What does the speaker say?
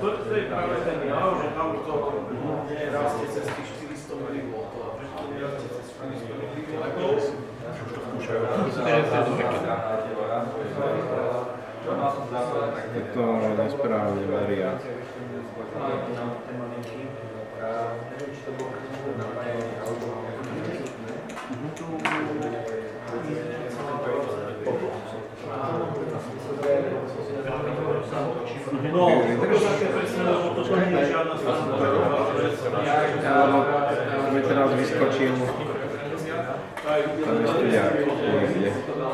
Тут цей правильний, а вже там хто. Je to nesprávne veria. No, to také presne, lebo to nie je žiadna standardová vec. Áno, mi teraz vyskočil 可能是这样，不容易。